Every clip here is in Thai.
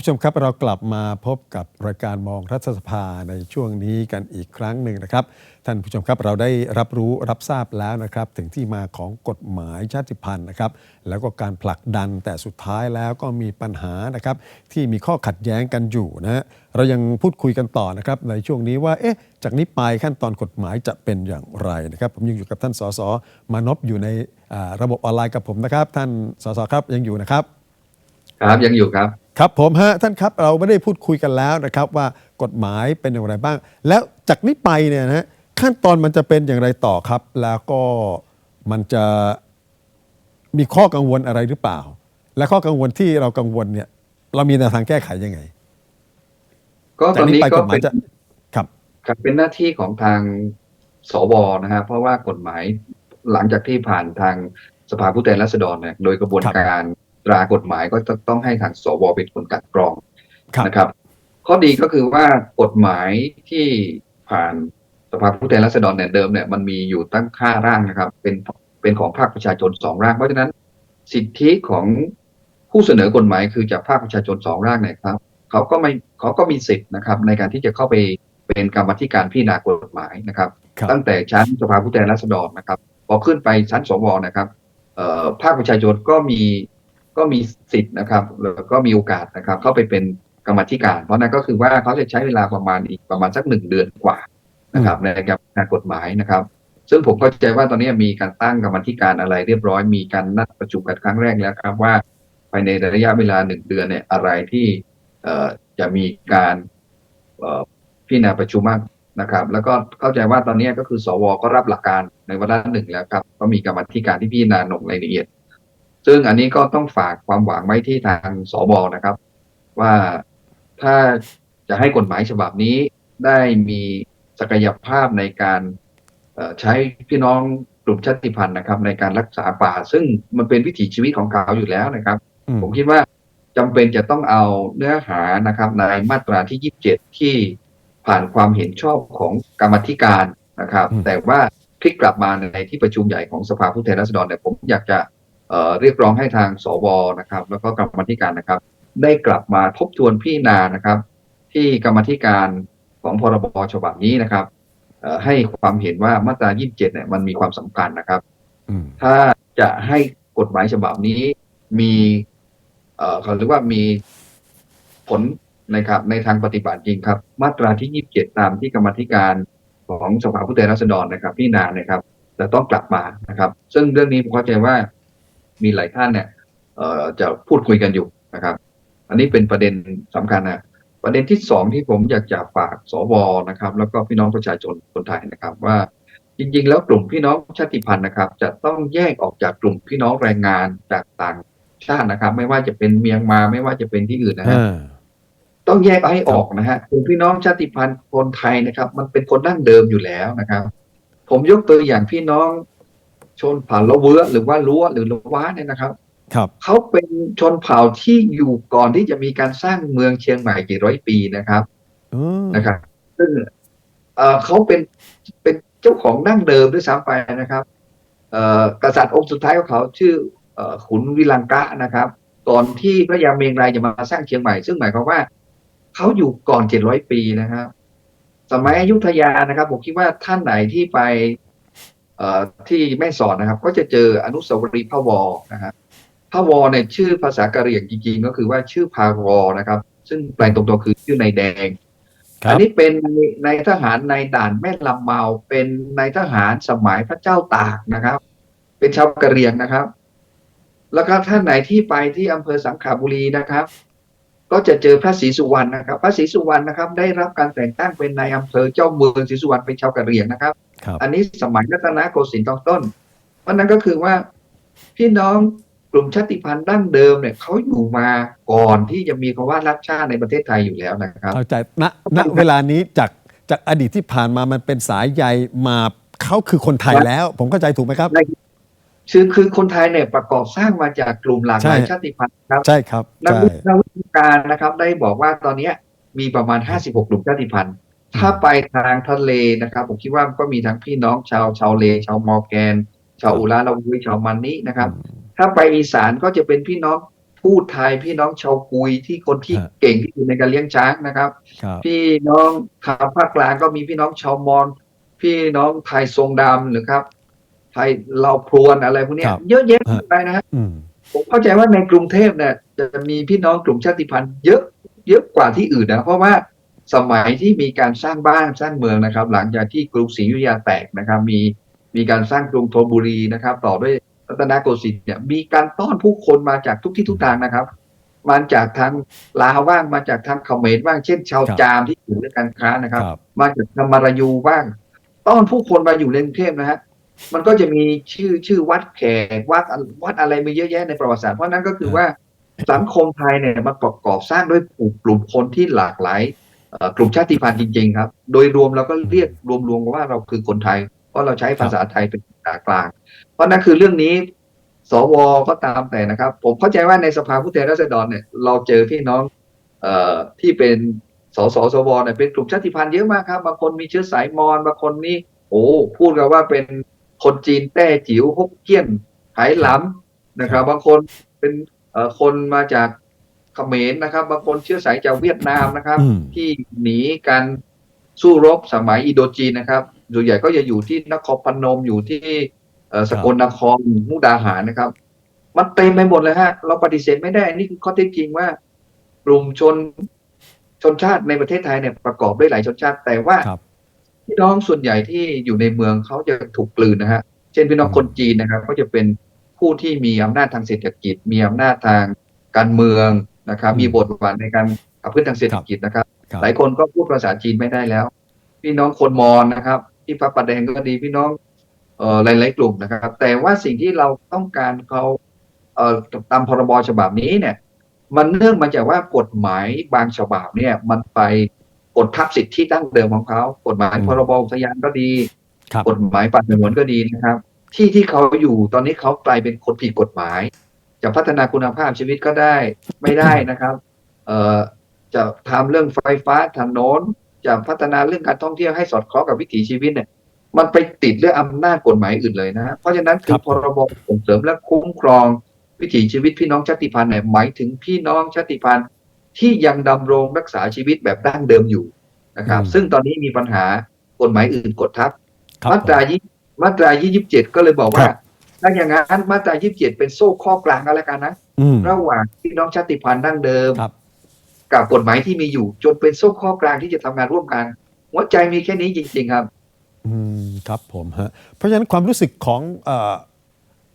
ผู้ชมครับเรากลับมาพบกับรายการมองรัฐสภาในช่วงนี้กันอีกครั้งหนึ่งนะครับ ท่านผู้ชมครับเราได้รับรู้รับทราบแล้วนะครับ ถึงที่มาของกฎหมายชาติพันธุ์นะครับ แล้วก็การผลักดันแต่สุดท้ายแล้วก็มีปัญหานะครับ ที่มีข้อขัดแย้งกันอยู่นะฮะเรายังพูดคุยกันต่อนะครับ ในช่วงนี้ว่าเอ๊ะจากนี้ไปขั้นตอนกฎหมายจะเป็นอย่างไรนะครับ ผมยังอยู่กับท่านสสมานพอยู่ในระบบออนไลน์กับผมนะครับ ท่านสสครับยังอยู่นะครับ ครับยังอยู่ครับ ครับผมฮะท่านครับเราไม่ได้พูดคุยกันแล้วนะครับ ว่ากฎหมายเป็นอย่างไรบ้าง แล้วจากนี้ไปเนี่ยนะฮะขั้นตอนมันจะเป็นอย่างไรต่อครับ แล้วก็มันจะมีข้อกังวลอะไรหรือเปล่า และข้อกังวลที่เรากังวลเนี่ย เรามีแนวทางแก้ไขยังไง ก็ตอนนี้ก็กเป็นครับครับเป็นหน้าที่ของทางสวนะฮะเพราะว่ากฎหมายหลังจากที่ผ่านทางสภาผู้แทนราษฎรเนี่ยโดยกระบวนการ ตรากฎหมายก็จะต้องให้ทางสวเป็นคนกลัดกรองครับนะครับ ข้อดีก็คือว่ากฎหมายที่ผ่านสภาผู้แทนราษฎรเนี่ยเดิมเนี่ยมันมีอยู่ตั้งค่าร่างนะครับ เป็นเป็นของภาคประชาชนสองร่าง เพราะฉะนั้นสิทธิของผู้เสนอกฎหมายคือจากภาคประชาชนสองร่างเนี่ยครับเขาก็ไม่เขาก็มีสิทธิ์นะครับ ในการที่จะเข้าไปเป็นกรรมาธิการพิจารณากฎหมายนะครับครับ ตั้งแต่ชั้นสภาผู้แทนราษฎรนะครับพอขึ้นไปชั้นสวนะครับเอ่อภาคประชาชนก็มี ก็มีสิทธิ์นะครับแล้วก็มีโอกาสนะครับ เข้าไปเป็นกรรมาธิการ เพราะนั่นก็คือว่าเขาจะใช้เวลาประมาณอีกประมาณสักหนึ่งเดือนกว่านะครับในการพิจารณากฎหมายนะครับ ซึ่งผมเข้าใจว่าตอนนี้มีการตั้งกรรมาธิการอะไรเรียบร้อยมีการนัดประชุมกันครั้งแรกแล้วครับว่าภายในระยะเวลาหนึ่งเดือนเนี่ยอะไรที่เอ่อจะมีการเอ่อพิจารณาประชุมมากนะครับ แล้วก็เข้าใจว่าตอนนี้ก็คือสวก็รับหลักการในวาระหนึ่งแล้วครับก็มีกรรมาธิการที่พิจารณาลงรายละเอียด ซึ่งอันนี้ก็ต้องฝากความหวังไว้ที่ทางสวนะครับ ว่าถ้าจะให้กฎหมายฉบับนี้ได้มีศักยภาพในการเอ่อใช้พี่น้องกลุ่มชาติพันธุ์นะครับ ในการรักษาป่า ซึ่งมันเป็นวิถีชีวิตของเขาอยู่แล้วนะครับอืมผมคิดว่าจำเป็นจะต้องเอาเนื้อหานะครับ ในมาตราที่ 27 ที่ผ่านความเห็นชอบของกรรมาธิการนะครับอืมแต่ว่าพลิกกลับมาในที่ประชุมใหญ่ของสภาผู้แทนราษฎรเนี่ยผมอยากจะ เอ่อเรียกร้องให้ทางสวนะครับ แล้วก็กรรมาธิการนะครับ ได้กลับมาทบทวนพิจารณานะครับ ที่กรรมาธิการของพรบฉบับนี้นะครับเอ่อให้ความเห็นว่ามาตรา 27 เนี่ยมันมีความสำคัญนะครับอืมถ้าจะให้กฎหมายฉบับนี้มีเอ่อเขาเรียกว่ามีผลนะครับ ในทางปฏิบัติจริงครับ มาตราที่ 27 ตามที่กรรมาธิการของสภาผู้แทนราษฎรนะครับ พี่นานะครับจะต้องกลับมานะครับ ซึ่งเรื่องนี้ผมเข้าใจว่า มีหลายท่านเนี่ยเอ่อจะพูดคุยกันอยู่นะครับ อันนี้เป็นประเด็นสำคัญนะประเด็นที่สองที่ผมอยากจะฝากสวนะครับ แล้วก็พี่น้องประชาชนคนไทยนะครับว่าจริงๆ แล้วกลุ่มพี่น้องชาติพันธุ์นะครับ จะต้องแยกออกจากกลุ่มพี่น้องแรงงานจากต่างชาตินะครับ ไม่ว่าจะเป็นเมียนมาไม่ว่าจะเป็นที่อื่นนะฮะอ่าต้องแยกให้ออกนะฮะกลุ่มพี่น้องชาติพันธุ์คนไทยนะครับ มันเป็นคนดั้งเดิมอยู่แล้วนะครับ ผมยกตัวอย่างพี่น้อง ชนเผ่าละเวอหรือว่าลัวหรือละว้าเนี่ยนะครับครับเขาเป็นชนเผ่าที่อยู่ก่อนที่จะมีการสร้างเมืองเชียงใหม่กี่ร้อยปีนะครับอืมนะครับ ซึ่งเอ่อเขาเป็นเป็นเจ้าของดั้งเดิมด้วยซ้ำไปนะครับเอ่อกษัตริย์องค์สุดท้ายของเขาชื่อเอ่อขุนวิลังกะนะครับ ก่อนที่พระยาเมงรายจะมาสร้างเชียงใหม่ ซึ่งหมายความว่าเขาอยู่ก่อนเจ็ดร้อยปีนะครับ สมัยอยุธยานะครับ ผมคิดว่าท่านไหนที่ไปเอ่อ ที่แม่สอดนะครับ ก็จะเจออนุสาวรีย์พระวอนะครับพระวอเนี่ยชื่อภาษากะเหรี่ยงจริงๆก็คือว่าชื่อพาวอนะครับ ซึ่งแปลงตรงตัวคือชื่อนายแดงครัอับนนี้เป็นในายทหารในด่านแม่ลำเมาเป็นในายทหารสมัยพระเจ้าตากนะครับ เป็นชาวกะเหรี่ยงนะครับ แล้วก็ท่านไหนที่ไปที่อำเภอสังขบุรีนะครับ ก็จะเจอพระศรีสุวรรณนะครับ พระศรีสุวรรณนะครับ ได้รับการแต่งตั้งเป็นนายอำเภอเจ้าเมืองศรีสุวรรณเป็นชาวกะเหรี่ยงนะครับครับ อันนี้สมัยรัตนโกสินทร์ตอนต้น เพราะนั้นก็คือว่าพี่น้องกลุ่มชาติพันธุ์ดั้งเดิมเนี่ยเขาอยู่มาก่อนที่จะมีคำว่ารัฐชาติในประเทศไทยอยู่แล้วนะครับเข้าใจณณเวลานี้จากจากอดีตที่ผ่านมามันเป็นสายใยมาเขาคือคนไทยแล้ว ผมเข้าใจถูกไหมครับคือคือคนไทยเนี่ยประกอบสร้างมาจากกลุ่มหลากหลายใช่ชาติพันธุ์ครับ ใช่ครับนักใช่วินักวิชาการนะครับ ได้บอกว่าตอนเนี้ยมีประมาณ 56 กลุ่มชาติพันธุ์ ถ้าไปทางทะเลนะครับ ผมคิดว่าก็มีทั้งพี่น้องชาวชาวเลชาวมอร์แกน ชาวอุราลาวุยชาวมันนินะครับ ถ้าไปอีสานก็จะเป็นพี่น้องพูดไทยพี่น้องชาวกุยที่คนที่ฮะเก่งที่สุดในการเลี้ยงช้างนะครับครับ พี่น้องทางภาคกลางก็มีพี่น้องชาวมอญพี่น้องไทยทรงดำหรือครับ ไทยเราพรวนอะไรพวกเนี้ยครับเยอะแยะมากมายนะฮะอืมผมเข้าใจว่าในกรุงเทพเนี่ยจะมีพี่น้องกลุ่มชาติพันธุ์เยอะเยอะกว่าที่อื่นนะเพราะว่า สมัยที่มีการสร้างบ้านสร้างเมืองนะครับ หลังจากที่กรุงศรีอยุธยาแตกนะครับ มีมีการสร้างกรุงธนบุรีนะครับ ต่อด้วยรัตนโกสินทร์เนี่ยมีการต้อนผู้คนมาจากทุกที่ทุกทางนะครับมาจากทางลาวบ้างมาจากทางเขมรบ้างเช่น ชาวครับจามที่อยู่ด้วยการค้านะครับครับ มาจากธรรมรายูบ้าง ต้อนผู้คนมาอยู่ในกรุงเทพนะฮะมันก็จะมีชื่อชื่อวัดแขกวัดอะวัดอะไรมีเยอะแยะในประวัติศาสตร์เพราะนั้นก็คือว่าสังคมไทยเนี่ยมันประกอบสร้างด้วยกลุ่มคนที่หลากหลายเอ่อ กลุ่มชาติพันธุ์จริง ๆ ครับ โดยรวมเราก็เรียกรวมๆว่าเราคือคนไทย เพราะเราใช้ภาษาไทยเป็นภาษากลาง เพราะนั่นคือเรื่องนี้ สวก็ตามแต่นะครับ ผมเข้าใจว่าในสภาผู้แทนราษฎรเนี่ย เราเจอพี่น้องเอ่อที่เป็นสสสวเนี่ยเป็นกลุ่มชาติพันธุ์เยอะมากครับบางคนมีเชื้อสายมอญบางคนนี่โอ้พูดกันว่าเป็นคนจีนแต้จิ๋วฮกเกี้ยนไหหลำนะครับ บางคนเป็นเอ่อคนมาจาก เขมรนะครับ บางคนเชื้อสายจากเวียดนามนะครับอืมที่หนีการสู้รบสมัยอินโดจีนนะครับส่วนใหญ่ก็จะอยู่ที่นครพนมอยู่ที่เอ่อสกลนครมุกดาหารนะครับ มันเต็มไปหมดเลยฮะ เราปฏิเสธไม่ได้นี่คือข้อเท็จจริงว่ากลุ่มชนชนชาติในประเทศไทยเนี่ยประกอบด้วยหลายชนชาติ แต่ว่าครับพี่น้องส่วนใหญ่ที่อยู่ในเมืองเขาจะถูกกลืนนะฮะ เช่นพี่น้องคนจีนนะครับเขาจะเป็นผู้ที่มีอำนาจทางเศรษฐกิจ มีอำนาจทางการเมือง นะครับอืมมีบทบาทในการขับเคลื่อนทางเศรษฐกิจนะครับครับ หลายคนก็พูดภาษาจีนไม่ได้แล้ว พี่น้องคนมอญนะครับ ที่พระประแดงก็ดีพี่น้องเอ่อหลายๆกลุ่มนะครับ แต่ว่าสิ่งที่เราต้องการเขาเอ่อตามพรบฉบับนี้เนี่ย มันเนื่องมาจากว่ากฎหมายบางฉบับเนี่ย มันไปกดทับสิทธิดั้งเดิมของเขากฎหมายอืมพรบอุทยานก็ดีครับกฎหมายป่าสงวนก็ดีนะครับ ที่ที่เขาอยู่ตอนนี้เขากลายเป็นคนผิดกฎหมาย จะพัฒนาคุณภาพชีวิตก็ได้ไม่ได้นะครับเอ่อจะทำเรื่องไฟฟ้าถนนจะพัฒนาเรื่องการท่องเที่ยวให้สอดคล้องกับวิถีชีวิตเนี่ย มันไปติดเรื่องอำนาจกฎหมายอื่นเลยนะฮะเพราะฉะนั้นคืครัอบพรบส่งเสริมและคุ้มครองวิถีชีวิตพี่น้องชาติพันธุ์เนี่ยหมายถึงพี่น้องชาติพันธุ์ที่ยังดำรงรักษาชีวิตแบบดั้งเดิมอยู่นะครับอืมซึ่งตอนนี้มีปัญหากฎหมายอื่นกดทับครับมาตราผมยี่มาตรายี่สิบเจ็ดก็เลยบอกว่าครับ ถ้าอย่างนั้นมาตรายี่สิบเจ็ดเป็นโซ่ข้อกลางกันแล้วกันนะ อืม ระหว่างพี่น้องชาติพันธุ์ดั้งเดิม ครับ กับกฎหมายที่มีอยู่ จนเป็นโซ่ข้อกลางที่จะทำงานร่วมกัน หัวใจมีแค่นี้จริงๆครับ อืมครับผมฮะเพราะฉะนั้นความรู้สึกของเออ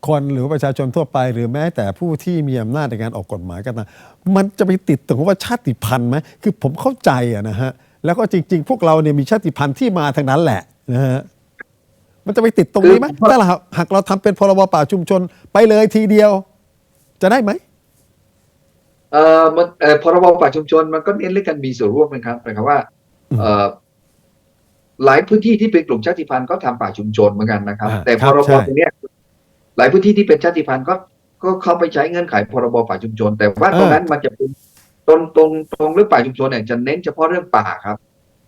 คนหรือประชาชนทั่วไป หรือแม้แต่ผู้ที่มีอำนาจในการออกกฎหมายก็ตามมันจะไปติดตรงว่าชาติพันธุ์ไหมคือผมเข้าใจอะนะฮะแล้วก็จริง ๆ พวกเราเนี่ยมีชาติพันธุ์ที่มาทางนั้นแหละนะฮะ มันจะไปติดตรงนี้ไหมคือถ้าเราหากเราทำเป็นพรบป่าชุมชนไปเลยทีเดียว จะได้ไหมเอ่อมันเอ่อพรบป่าชุมชนมันก็เน้นเรื่องการมีส่วนร่วมนะครับหมายความว่าอืมเอ่อหลายพื้นที่ที่เป็นกลุ่มชาติพันธุ์ก็ทำป่าชุมชนเหมือนกันนะครับอ่าแต่คพรับรบใช่ตรงเนี้ยหลายพื้นที่ที่เป็นชาติพันธุ์ก็ก็เข้าไปใช้เงื่อนไขพรบป่าชุมชน แต่ว่าตรงนั้นมันจะเป็นตรงตรงตรงเรื่องป่าชุมชนเนี่ยจะเน้นเฉพาะเรื่องป่าครับ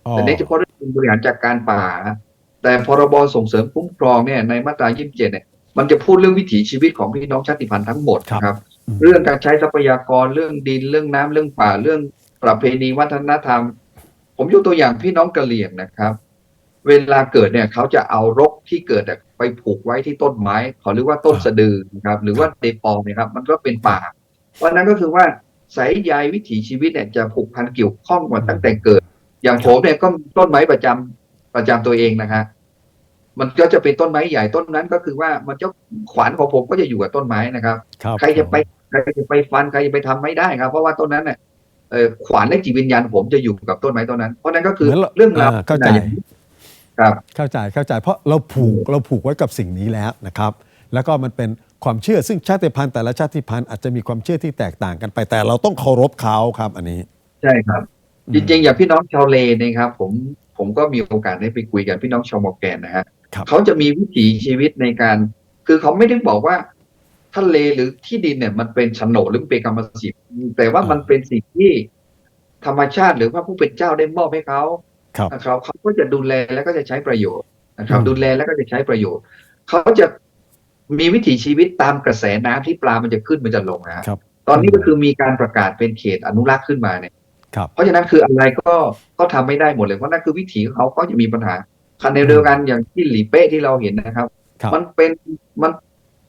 อ๋อแต่เน้นเฉพาะเรื่องบริหารจัดการป่านะ แต่พรบส่งเสริมคุ้มครองเนี่ยในมาตรา 27 เนี่ย มันจะพูดเรื่องวิถีชีวิตของพี่น้องชาติพันธุ์ทั้งหมดนะครับอืมเรื่องการใช้ทรัพยากรเรื่องดินเรื่องน้ำเรื่องป่าเรื่องประเพณีวัฒนธรรม ผมยกตัวอย่างพี่น้องกะเหรี่ยงนะครับ เวลาเกิดเนี่ยเขาจะเอารกที่เกิดเนี่ยไปผูกไว้ที่ต้นไม้เขาเรียกว่าต้นสะดือนะครับ หรือว่าเดปอมเนะครับ มันก็เป็นป่า เพราะฉะนั้นก็คือว่าสายใยวิถีชีวิตเนี่ยจะผูกพันเกี่ยวข้องมาตั้งแต่เกิด อย่างผมเนี่ยก็มีต้นไม้ประจำ ประจำตัวเองนะฮะมันก็จะเป็นต้นไม้ใหญ่ต้นนั้นก็คือว่ามันจะขวานของผมก็จะอยู่กับต้นไม้นะครับครับใครจะไปใครจะไปฟันใครจะไปทำไม่ได้ครับ เพราะว่าต้นนั้นเนี่ยเอ่อขวานและจิตวิญญาณผมจะอยู่กับต้นไม้ต้นนั้น เพราะนั้นก็คือเหมือนเราเรื่องราวอ่าเข้าใจอย่างนี้ครับเข้าใจเข้าใจ เพราะเราผูกเราผูกไว้กับสิ่งนี้แล้วนะครับ แล้วก็มันเป็นความเชื่อซึ่งชาติพันธุ์แต่ละชาติพันธุ์อาจจะมีความเชื่อที่แตกต่างกันไป แต่เราต้องเคารพเขาครับ อันนี้ ใช่ครับ จริงๆอย่างพี่น้องชาวเลเนี่ยครับ ผม ผมก็มีโอกาสได้ไปคุยกับพี่น้องชาวมอร์แกนนะฮะครับเขาจะมีวิถีชีวิตในการ คือเขาไม่ได้บอกว่าทะเลหรือที่ดินเนี่ย มันเป็นโฉนดหรือเป็นกรรมสิทธิ์แต่ว่ามันเป็นสิ่งที่ธรรมชาติหรือว่าผู้เป็นเจ้าได้มอบให้เขาครับนะครับเขาก็จะดูแลแล้วก็จะใช้ประโยชน์นะครับอืมดูแลแล้วก็จะใช้ประโยชน์เขาจะมีวิถีชีวิตตามกระแสน้ำที่ปลามันจะขึ้นมันจะลงนะฮะครับ ตอนนี้ก็คือมีการประกาศเป็นเขตอนุรักษ์ขึ้นมาเนี่ยครับ เพราะฉะนั้นคืออะไรก็ก็ทำไม่ได้หมดเลยเพราะนั่นคือวิถีของเขาก็จะมีปัญหาคันในเดียวกันอย่างที่หลีเป้ที่เราเห็นนะครับครับ มันเป็นมัน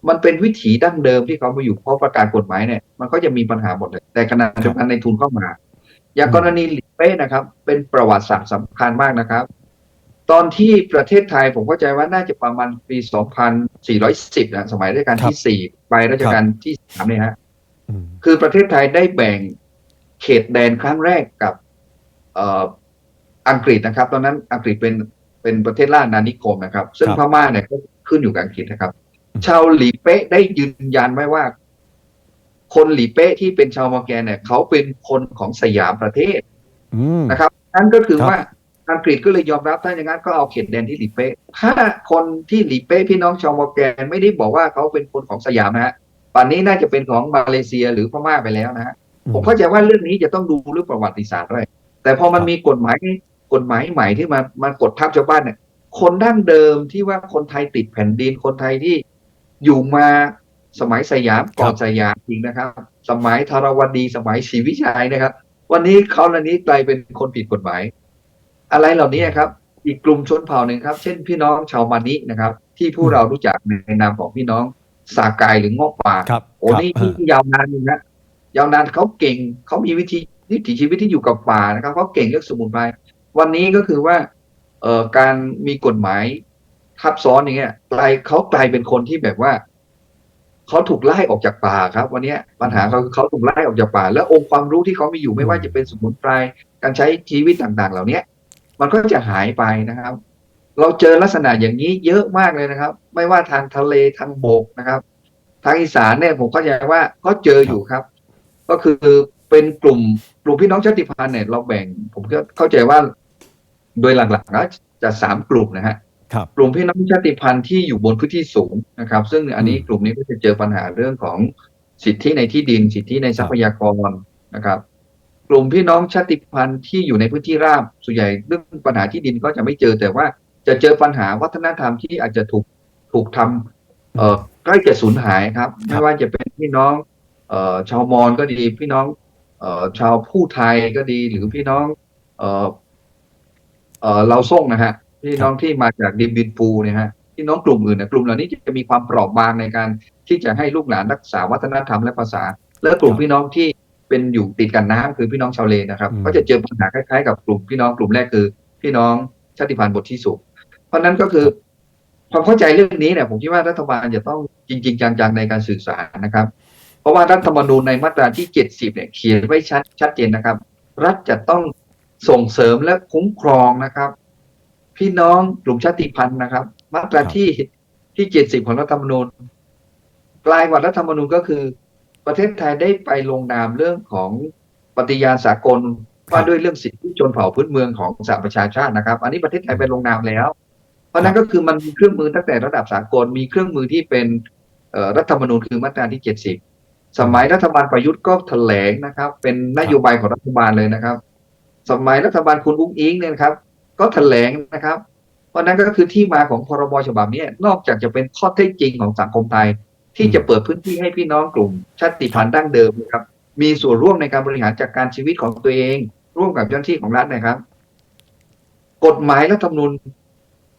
มันเป็นวิถีดั้งเดิมที่เขามาอยู่เพราะประกาศกฎหมายเนี่ยมันก็จะมีปัญหาหมดเลย แต่ขณะเดียวกันในทุนเข้ามา อย่างกรณีหลีเป้นะครับ เป็นประวัติศาสตร์สำคัญมากนะครับ ตอนที่ประเทศไทยผมเข้าใจว่าน่าจะประมาณปี 2410นะสมัยรัชกาลที่สี่ไปรัชกาลที่สามเนี่ยฮะอืมคือประเทศไทยได้แบ่ง เขตแดนครั้งแรกกับเอ่ออังกฤษนะครับ ตอนนั้นอังกฤษเป็นเป็นประเทศล่าอาณานิคมนะครับ ซึ่งครับพม่าเนี่ยก็ขึ้นอยู่กับอังกฤษนะครับอืมชาวหลีเป๊ะได้ยืนยันไว้ว่า คนหลีเป๊ะที่เป็นชาวมอร์แกนเนี่ย เขาเป็นคนของสยามประเทศอืมนะครับ นั่นก็คือครับว่าอังกฤษก็เลยยอมรับถ้าอย่างนั้นก็เอาเขตแดนที่หลีเป๊ะถ้าคนที่หลีเป๊ะพี่น้องชาวมอร์แกนไม่ได้บอกว่าเขาเป็นคนของสยามนะฮะป่านนี้น่าจะเป็นของมาเลเซียหรือพม่าไปแล้วนะฮะ ผมเข้าใจว่าเรื่องนี้จะต้องดูเรื่องประวัติศาสตร์ด้วยแต่พอมันครับมีกฎหมายกฎหมายใหม่ที่มามากดทับชาวบ้านเนี่ย คนดั้งเดิมที่ว่าคนไทยติดแผ่นดินคนไทยที่อยู่มาสมัยสยามก่อนสยามจริงนะครับ สมัยธารวดีสมัยศรีวิชัยนะครับ วันนี้เขาเหล่านี้กลายเป็นคนผิดกฎหมาย อะไรเหล่านี้ครับ อีกกลุ่มชนเผ่าหนึ่งครับ เช่นพี่น้องชาวมานินะครับ ที่ผู้เรารู้จักในนามของพี่น้องสากายหรืองอกป่าครับโอ้ครับนี่ฮะที่ยาวนานจริงนะ ยาวนานเขาเก่งเขามีวิธีวิถีชีวิตที่อยู่กับป่านะครับเขาเก่งเรื่องสมุนไพรวันนี้ก็คือว่าเอ่อการมีกฎหมายทับซ้อนอย่างเงี้ยกลายเขากลายเป็นคนที่แบบว่าเขาถูกไล่ออกจากป่าครับ วันนี้ปัญหาเขาคือเขาถูกไล่ออกจากป่า แล้วองค์ความรู้ที่เขามีอยู่ไม่ว่าจะเป็นสมุนไพรการใช้ชีวิตต่างๆ เหล่านี้มันก็จะหายไปนะครับ เราเจอลักษณะอย่างนี้เยอะมากเลยนะครับ ไม่ว่าทางทะเลทางบกนะครับ ทางอีสานเนี่ยผมเข้าใจว่าก็เจออยู่ครับ ก็คือเป็นกลุ่มกลุ่มพี่น้องชาติพันธุ์เนี่ยเราแบ่ง ผมก็เข้าใจว่า โดยหลักๆก็จะสามกลุ่มนะฮะครับกลุ่มพี่น้องชาติพันธุ์ที่อยู่บนพื้นที่สูงนะครับ ซึ่งอันนี้อืมกลุ่มนี้ก็จะเจอปัญหาเรื่องของสิทธิในที่ดิน สิทธิในทรัพยากรนะครับ กลุ่มพี่น้องชาติพันธุ์ที่อยู่ในพื้นที่ราบส่วนใหญ่เรื่องปัญหาที่ดินก็จะไม่เจอแต่ว่าจะเจอปัญหาวัฒนธรรมที่อาจจะถูกถูกทำเอ่อใกล้จะสูญหายครับไม่ว่าจะเป็นพี่น้องเอ่อ ชาวมอญก็ดีพี่น้องเอ่อชาวผู้ไทยก็ดีหรือพี่น้องเอ่อเอ่อเราส่งนะฮะพี่น้องที่มาจากดินบินปูเนี่ยฮะพี่น้องกลุ่มอื่นเนี่ยกลุ่มเหล่านี้จะมีความเปราะบางในการที่จะให้ลูกหลานรักษาวัฒนธรรมและภาษา และกลุ่มครับพี่น้องที่เป็นอยู่ติดกันน้ำคือพี่น้องชาวเลนะครับอืมก็จะเจอปัญหาคล้ายๆกับกลุ่มพี่น้องกลุ่มแรกคือ พี่น้องชาติพันธุ์บทที่สูงเพราะฉะนั้นก็คือความเข้าใจเรื่องนี้เนี่ยผมคิดว่ารัฐบาลจะต้องจริง ๆ จังๆในการสื่อสารนะครับ เพราะว่ารัฐธรรมนูญในมาตราที่ 70 เนี่ยเขียนไว้ชัดชัดเจนนะครับ รัฐจะต้องส่งเสริมและคุ้มครองนะครับ พี่น้องกลุ่มชาติพันธุ์นะครับ มาตราที่ที่ 70 ของรัฐธรรมนูญกลายกว่ารัฐธรรมนูญก็คือ ประเทศไทยได้ไปลงนามเรื่องของปฏิญาณสากลว่าด้วยเรื่องสิทธิชนเผ่าพื้นเมืองของสหประชาชาตินะครับ อันนี้ประเทศไทยไปลงนามแล้ว เพราะนั้นก็คือมันมีเครื่องมือตั้งแต่ระดับสากลมีเครื่องมือที่เป็นรัฐธรรมนูญคือมาตราที่ 70 สมัยรัฐบาลประยุทธ์ก็แถลงนะครับ เป็นนโยบายของรัฐบาลเลยนะครับ สมัยรัฐบาลคุณอุ้งอิงเนี่ยนะครับ ก็แถลงนะครับ เพราะนั้นก็คือที่มาของพรบฉบับนี้นอกจากจะเป็นข้อเท็จจริงของสังคมไทย ที่จะเปิดพื้นที่ให้พี่น้องกลุ่ม ชาติพันธุ์ดั้งเดิมนะครับ มีส่วนร่วมในการบริหารจัดการชีวิตของตัวเอง ร่วมกับเจ้าหน้าที่ของรัฐนะครับ กฎหมายรัฐธรรมนูญ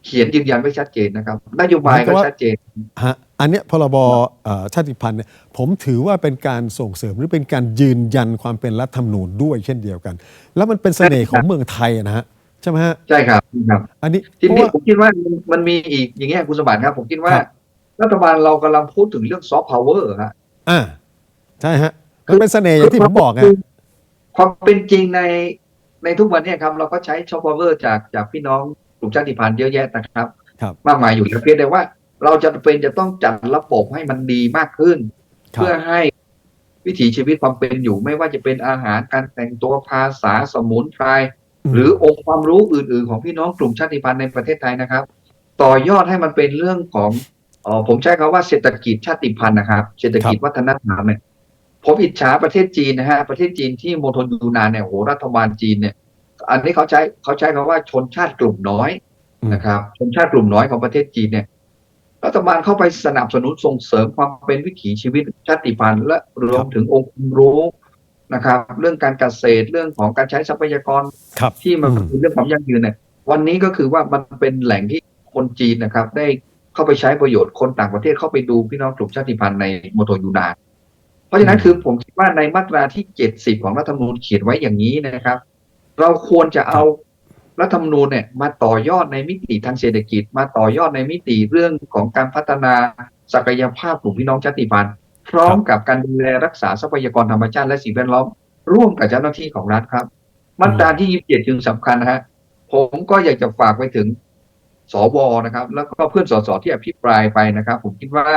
เขียนยืนยันไว้ชัดเจนนะครับนโยบายก็ชัดเจนฮะอันเนี้ยพรบเอ่อชาติพันธุ์เนี่ยผมถือว่าเป็นการส่งเสริมหรือเป็นการยืนยันความเป็นรัฐธรรมนูญด้วยเช่นเดียวกัน แล้วมันเป็นเสน่ห์ของเมืองไทยนะฮะใช่ไหมฮะใช่ครับครับ อันนี้ทีเพราะนี้ว่าผมคิดว่ามันมันมีอีกอย่างเงี้ยคุณสมบัติครับ ผมคิดว่าครับรัฐบาลเรากำลังพูดถึงเรื่องซอฟต์พาวเวอร์ฮะอ่าใช่ฮะมันเป็นเสน่ห์อย่างที่ผมบอกไงคืความเป็นจริงในในทุกวันเนี้ครับเราก็ใช้ซอฟต์พาวเวอร์จากจากพี่น้องก ลุ่มชาติพันธุ์เยอะแยะนะครับครับมากมายอยู่แล้วเพียงแต่ว่า เราจะเป็นจะต้องจัดระบบให้มันดีมากขึ้นครับเพื่อให้วิถีชีวิตความเป็นอยู่ไม่ว่าจะเป็นอาหารการแต่งตัวภาษาสมุนไพรหรือองค์ความรู้อื่น ๆ ของพี่น้องกลุ่มชาติพันธุ์ในประเทศไทยนะครับ ต่อยอดให้มันเป็นเรื่องของเออผมใช้คำว่าเศรษฐกิจชาติพันธุ์นะครับ เศรษฐกิจวัฒนธรรมเนี่ยผมอิจฉาประเทศจีนนะฮะประเทศจีนที่มณฑลยูนานเนี่ยโหรัฐบาลจีนเนี่ย อันนี้เขาใช้เขาใช้คำว่าชนชาติกลุ่มน้อยอืมนะครับ ชนชาติกลุ่มน้อยของประเทศจีนเนี่ยรัฐบาลเข้าไปสนับสนุนส่งเสริมความเป็นวิถีชีวิตชาติพันธุ์และรวมถึงองค์ความรู้นะครับ เรื่องการเกษตรเรื่องของการใช้ทรัพยากรครับที่มันอืมเป็นเรื่องความยั่งยืนเนี่ย วันนี้ก็คือว่ามันเป็นแหล่งที่คนจีนนะครับ ได้เข้าไปใช้ประโยชน์คนต่างประเทศเข้าไปดูพี่น้องกลุ่มชาติพันธุ์ในโมโตยูนาน เพราะฉะนั้นคือผมคิดว่าในมาตราที่ 70 ของรัฐธรรมนูญเขียนไว้อย่างนี้นะครับ เราควรจะเอารัฐธรรมนูญเนี่ยมาต่อยอดในมิติทางเศรษฐกิจ มาต่อยอดในมิติเรื่องของการพัฒนาศักยภาพกลุ่มพี่น้องชาติพันธุ์พร้อมกับการดูแลรักษาทรัพยากรธรรมชาติและสิ่งแวดล้อม ร่วมกับเจ้าหน้าที่ของรัฐครับ มาตราที่27จึงสำคัญนะฮะผมก็อยากจะฝากไปถึงสวนะครับ แล้วก็เพื่อนสสที่อภิปรายไปนะครับ ผมคิดว่า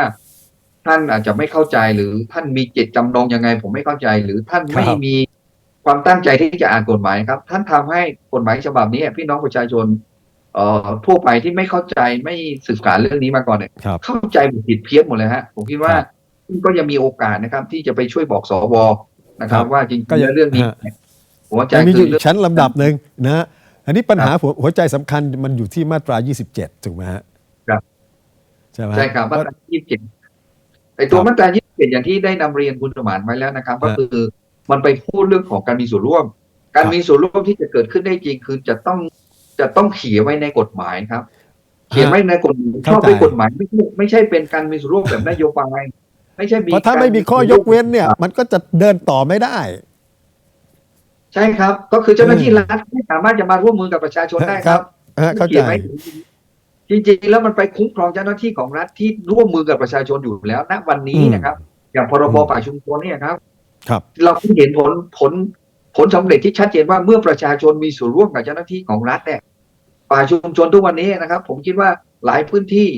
ท่านอาจจะไม่เข้าใจหรือท่านมีเจตจำนงยังไง ผมไม่เข้าใจ หรือท่านไม่ครับมี ความตั้งใจที่จะอ่านกฎหมายครับ ท่านทำให้กฎหมายฉบับนี้พี่น้องประชาชนเอ่อทั่วไปที่ไม่เข้าใจไม่ศึกษาเรื่องนี้มาก่อนเนี่ยครับเข้าใจผิดเพี้ยนหมดเลยฮะผมคิดว่าครับก็ยังมีโอกาสนะครับ ที่จะไปช่วยบอกสวนะครับครับว่าจริงก็ๆยังแล้วเรื่องนี้ฮะเนี่ยหัวใจยังมีอคือยู่เรื่องชั้นลำดับหนึ่งนะฮะอันนี้ปัญหาหัวหัวใจสำคัญมันอยู่ที่มาตรา 27 ถูกไหมฮะครับใช่ไหมใช่ครับเพมาราะตรายี่สิบเจ็ดไอตัวครับมาตรายี่สิบเจ็ดอย่างที่ได้นำเรียนคุณสมานไว้แล้วนะครับ ก็ฮะคือ มันไปพูดเรื่องของการมีส่วนร่วม การครับมีส่วนร่วมที่จะเกิดขึ้นได้จริงคือจะต้องจะต้องเขียนไว้ในกฎหมายครับ เขียนไว้ในกฎหมายชเข้าอบใจด้วยกฎหมายไม่ใช่ไม่ใช่เป็นการมีส่วนร่วมแบบนโยบายไม่ใช่มีเพราะถ้าไม่มีข้อยกเว้นเนี่ย มันก็จะเดินต่อไม่ได้ ใช่ครับ ก็คือเจ้าหน้าที่รัฐไม่สามารถจะมาร่วมมือกับประชาชนได้ครับฮะเข้าขีใจยนไว้จริงๆแล้วมันไปคุ้มครองเจ้าหน้าที่ของรัฐที่ร่วมมือกับประชาชนอยู่แล้วณวันนี้อืมนะครับ อย่างพรบอืมป่าชุมชนเนี่ยครับ ครับ เราเพิ่งเห็นผลผลผลสำเร็จที่ชัดเจนว่าเมื่อประชาชนมีส่วนร่วมกับเจ้าหน้าที่ของรัฐเนี่ยป่าชุมชนทุกวันนี้นะครับ ผมคิดว่าหลายพื้นที่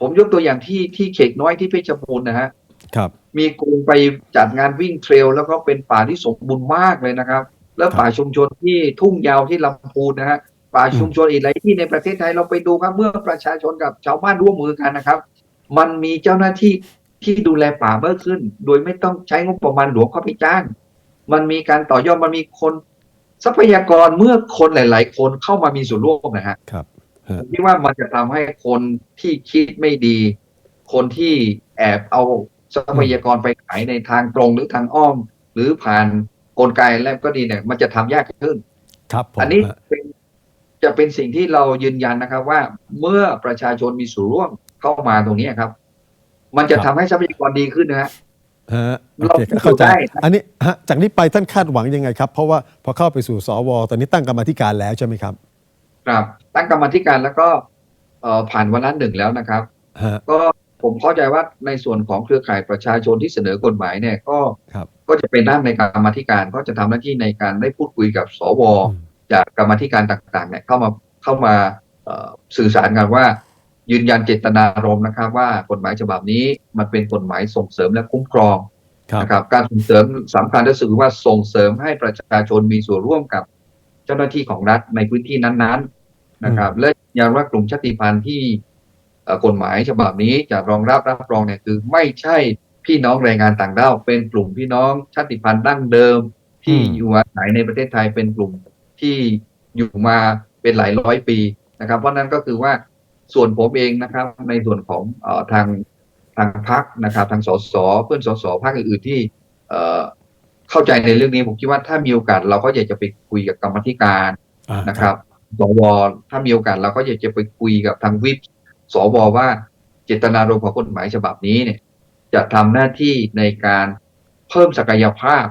ผมยกตัวอย่างที่ที่เขตน้อยที่เพชรบูรณ์นะฮะครับ มีกลุ่มไปจัดงานวิ่งเทรล แล้วก็เป็นป่าที่สมบูรณ์มากเลยนะครับ แล้วครับป่าชุมชนที่ทุ่งยาวที่ลำพูนนะฮะป่าชุมชนอีกหลายที่ในประเทศไทยเราไปดูครับเมื่อประชาชนกับชาวบ้านร่วมมือกันนะครับ มันมีเจ้าหน้าที่ ที่ดูแลป่าเพิ่มขึ้น โดยไม่ต้องใช้งบประมาณหลวงเข้าไปจ้าง มันมีการต่อยอดมันมีคนทรัพยากรเมื่อคนหลาย ๆ คนเข้ามามีส่วนร่วมนะฮะครับผมคิดว่ามันจะทำให้คนที่คิดไม่ดี คนที่แอบเอาทรัพยากรไปขายในทางตรงหรือทางอ้อม หรือผ่านกลไกแล้วก็ดีเนี่ยมันจะทำยากขึ้น ครับผมอันนี้ฮะเป็นจะเป็นสิ่งที่เรายืนยันนะครับว่าเมื่อประชาชนมีส่วนร่วมเข้ามาตรงนี้ครับ มันจะทำให้ทรัพยากรดีขึ้นนะฮะฮะโอเราเคเข้าใจได้ครับอันนี้ฮะจากนี้ไปท่านคาดหวังยังไงครับ เพราะว่าพอเข้าไปสู่สวตอนนี้ตั้งกรรมาธิการแล้วใช่ไหมครับ ครับ ตั้งกรรมาธิการแล้วก็เอ่อผ่านวันละหนึ่งแล้วนะครับฮะก็ผมเข้าใจว่าในส่วนของเครือข่ายประชาชนที่เสนอกฎหมายเนี่ยก็ครับก็จะเป็นด้านในกรรมาธิการก็จะทำหน้าที่ในการได้พูดคุยกับสวอืมจากกรรมาธิการต่างๆเนี่ยเข้ามาเข้ามาเอ่อสื่อสารกันว่า ยืนยันเจตนารมณ์นะครับว่ากฎหมายฉบับนี้มันเป็นกฎหมายส่งเสริมและคุ้มครองครับนะครับการส่งเสริมสำคัญที่สุดคือว่าส่งเสริมให้ประชาชนมีส่วนร่วมกับ เจ้าหน้าที่ของรัฐในพื้นที่นั้นๆนะครับ และยืนยันว่ากลุ่มชาติพันธุ์ที่เอ่อกฎหมายฉบับนี้จะรองรับรับรองเนี่ยคือ ไม่ใช่พี่น้องแรงงานต่างด้าวเป็นกลุ่มพี่น้องชาติพันธุ์ดั้งเดิม ที่อืมอยู่อาศัยในประเทศไทยเป็นกลุ่มที่อยู่มาเป็นหลายร้อยปีนะครับ เพราะนั้นก็คือว่า ส่วนผมเองนะครับ ในส่วนของเออทางทางพักนะครับ ทางสสเพื่อนสสพักอื่นๆที่เอ่อเข้าใจในเรื่องนี้ผมคิดว่าถ้ามีโอกาสเราก็อยากจะไปคุยกับกรรมาธิการอ่านะครับสวถ้ามีโอกาสเราก็อยากจะไปคุยกับทางวิปสวว่าเจตนารมณ์ของกฎหมายฉบับนี้เนี่ย จะทำหน้าที่ในการเพิ่มศักยภาพ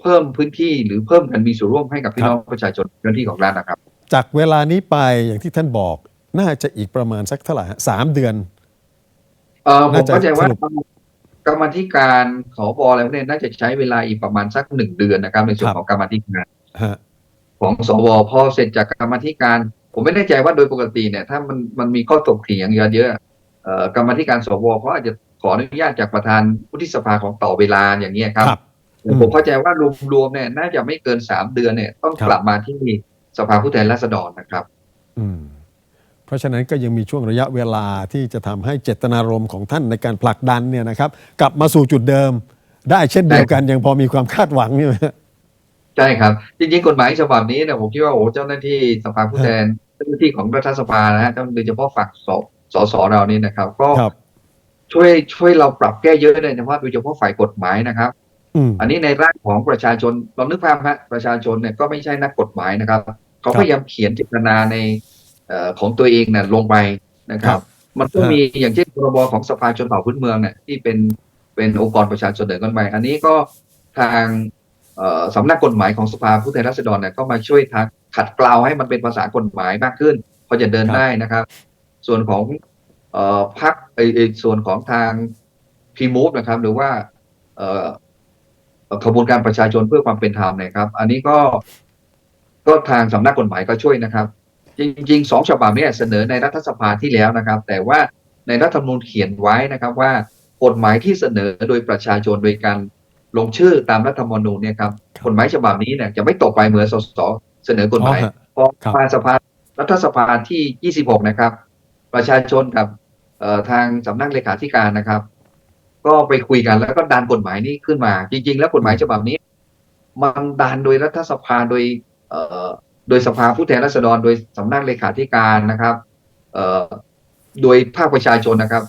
เพิ่มพื้นที่หรือเพิ่มการมีส่วนร่วมให้กับพี่น้องประชาชนพื้นที่ของรัฐนะครับ จากเวลานี้ไปอย่างที่ท่านบอก น่าจะอีกประมาณสักเท่าไหร่ฮะสามเดือน เออผมน่าจะเข้าใจว่าสรุป กรรมาธิการขอบอแล้วเนี่ยน่าจะใช้เวลาอีกประมาณสักหนึ่งเดือนนะครับ ในส่วนครับของกรรมาธิการ ฮะ ของสวพอเสร็จจากกรรมาธิการ ผมไม่แน่ใจว่าโดยปกติเนี่ย ถ้ามันมันมีข้อถกเถียงเยอะๆเอ่อกรรมาธิการสวเขาอาจจะขออนุญาตจากประธานวุฒิสภาของต่อเวลาอย่างนี้ยครับครับอืมผมเข้าใจว่ารวมๆเนี่ยน่าจะไม่เกินสามเดือนเนี่ยต้องครับ กลับมาที่สภาผู้แทนราษฎรนะครับ อืม เพราะฉะนั้นก็ยังมีช่วงระยะเวลาที่จะทำให้เจตนารมณ์ของท่านในการผลักดันเนี่ยนะครับ กลับมาสู่จุดเดิม ได้เช่นเดียวกันยังพอมีความคาดหวังอยู่ไหมฮะใช่ครับ จริงๆกฎหมายฉบับนี้เนี่ยผมคิดว่าโอ้เจ้าหน้าที่สภาผู้แทนเจ้าหน้าที่ของรัฐสภานะฮะโดยเฉพาะฝั่งสสสเรานี่นะครับ ก็ครับช่วยช่วยเราปรับแก้เยอะเลยนะครับโดยเฉพาะฝ่ายกฎหมายนะครับอืมอันนี้ในร่างของประชาชนลองนึกภาพฮะประชาชนเนี่ยก็ไม่ใช่นักกฎหมายนะครับ เขาครับพยายามเขียนเจตนาในเอ่อ ของตัวเองเนี่ยลงไปนะคครัรับบมันก็ฮะมีอย่างเช่นพรบของสภาชนเผ่าพื้นเมืองเนี่ยที่เป็นเป็นองค์กรประชาชนเสนอกันไปอันนี้ก็ทางเอ่อสำนักกฎหมายของสภาผู้แทนราษฎรเนี่ยก็มาช่วยทางขัดเกลาให้มันเป็นภาษากฎหมายมากขึ้นพอจะเดินครับได้นะครับ ส่วนของเอ่อพักไอไอส่วนของทางพีมูฟนะครับ หรือว่าเอ่อเอ่อขบวนการประชาชนเพื่อความเป็นธรรมเนะครับ อันนี้ก็ก็ทางสำนักกฎหมายก็ช่วยนะครับ จริงๆสองฉบับเนี้เสนอในรัฐสภาที่แล้วนะครับ แต่ว่าในรัฐธรรมนูญเขียนไว้นะครับว่ากฎหมายที่เสนอโดยประชาชนโดยการลงชื่อตามรัฐธรรมนูญเนี่ยครับครับกฎหมายฉบับนี้เนี่ยจะไม่ตกไปเหมือนสสเสนอกฎหมายอ๋อฮะพอครับมาสภารัฐสภาที่ 26 นะครับ ประชาชนกับเอ่อทางสำนักเลขาธิการนะครับ ก็ไปคุยกันแล้วก็ดันกฎหมายนี้ขึ้นมา จริง ๆ แล้วกฎหมายฉบับนี้ มันดันโดยรัฐสภาโดยเอ่อ โดยสภาผู้แทนราษฎร โดยสำนักเลขาธิการนะครับเอ่อโดยภาคประชาชนนะครับ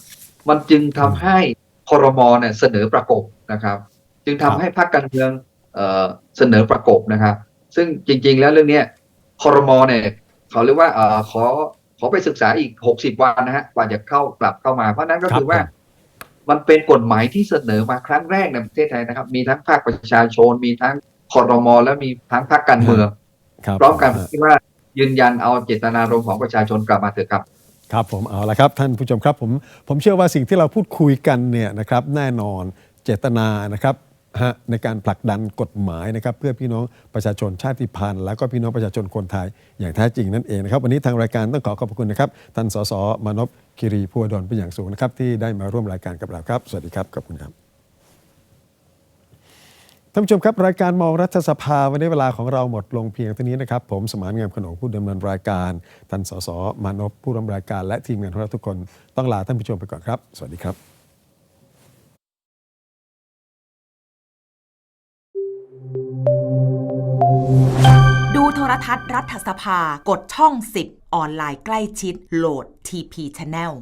มันจึงทำให้ครมเนี่ยเสนอประกบนะครับ จึงทำให้พรรคการเมืองเอ่อเสนอประกบนะครับ ซึ่งจริง ๆ แล้วเรื่องเนี้ยครมเนี่ยเขาเรียกว่าเอ่อขอขอไปศึกษาอีก 60 วันนะฮะกว่าจะเข้ากลับเข้ามา เพราะฉะนั้นก็ครับคือว่าผมมันเป็นกฎหมายที่เสนอมาครั้งแรกในประเทศไทยนะครับ มีทั้งภาคประชาชน มีทั้งคอรมอและมีทั้งพรรคการเมืองครับ พร้อมกันฮะที่ว่ายืนยันเอาเจตนารมณ์ของประชาชนกลับมาเถอะครับครับผมเอาละครับท่านผู้ชมครับผมผมเชื่อว่าสิ่งที่เราพูดคุยกันเนี่ยนะครับแน่นอนเจตนานะครับฮะในการผลักดันกฎหมายนะครับเพื่อพี่น้องประชาชนชาติพันธุ์ แล้วก็พี่น้องประชาชนคนไทย อย่างแท้จริงนั่นเองนะครับวันนี้ทางรายการต้องขอขอบพระคุณนะครับท่านสสมานพคิรีพัวดลเป็นอย่างสูงนะครับที่ได้มาร่วมรายการกับเราครับ สวัสดีครับขอบคุณครับ ท่านผู้ชมครับ รายการมองรัฐสภาวันนี้เวลาของเราหมดลงเพียงเท่านี้นะครับ ผมสมานงามขนงผู้ดำเนินรายการท่านสสมานพผู้ร่วมรายการและทีมงานของเราทุกคนต้องลาท่านผู้ชมไปก่อนครับ สวัสดีครับ ดูโทรทัศน์รัฐสภากดช่อง 10 ออนไลน์ใกล้ชิดโหลด TP Channel